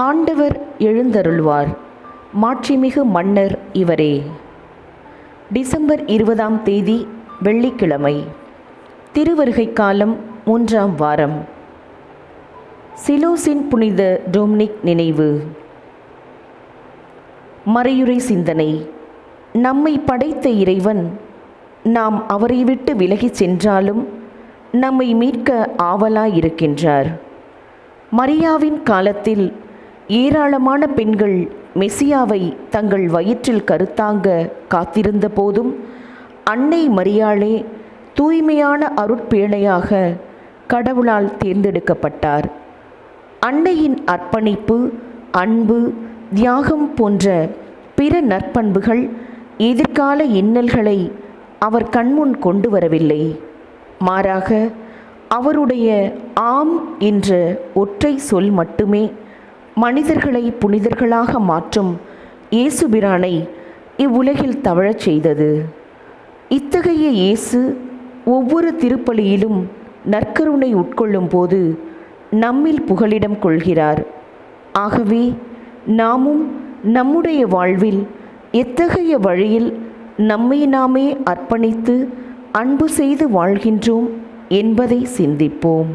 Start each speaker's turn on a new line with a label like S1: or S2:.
S1: ஆண்டவர் எழுந்தருள்வார். மாட்சிமிகு மன்னர் இவரே. டிசம்பர் இருபதாம் தேதி வெள்ளிக்கிழமை திருவருகை காலம் மூன்றாம் வாரம். சிலோசின் புனித டொமினிக் நினைவு. மறையுறை சிந்தனை. நம்மை படைத்த இறைவன் நாம் அவரை விட்டு விலகிச் சென்றாலும் நம்மை மீட்க ஆவலாயிருக்கின்றார். மரியாவின் காலத்தில் ஏராளமான பெண்கள் மெசியாவை தங்கள் வயிற்றில் கருத்தாங்க காத்திருந்த போதும் அன்னை மரியாளே தூய்மையான அருட்பேழையாக கடவுளால் தேர்ந்தெடுக்கப்பட்டார். அன்னையின் அர்ப்பணிப்பு அன்பு தியாகம் போன்ற பிற நற்பண்புகள் எதிர்கால இன்னல்களை அவர் கண்முன் கொண்டு வரவில்லை மாறாக அவருடைய ஆம் என்ற ஒற்றை சொல் மட்டுமே மனிதர்களை புனிதர்களாக மாற்றும் இயேசுபிரானை இவ்வுலகில் தவழச் செய்தது. இத்தகைய இயேசு ஒவ்வொரு திருப்பலியிலும் நற்கருணை உட்கொள்ளும் போது நம்மில் புகலிடம் கொள்கிறார். ஆகவே நாமும் நம்முடைய வாழ்வில் எத்தகைய வழியில் நம்மை நாமே அர்ப்பணித்து அன்பு செய்து வாழ்கின்றோம் என்பதை சிந்திப்போம்.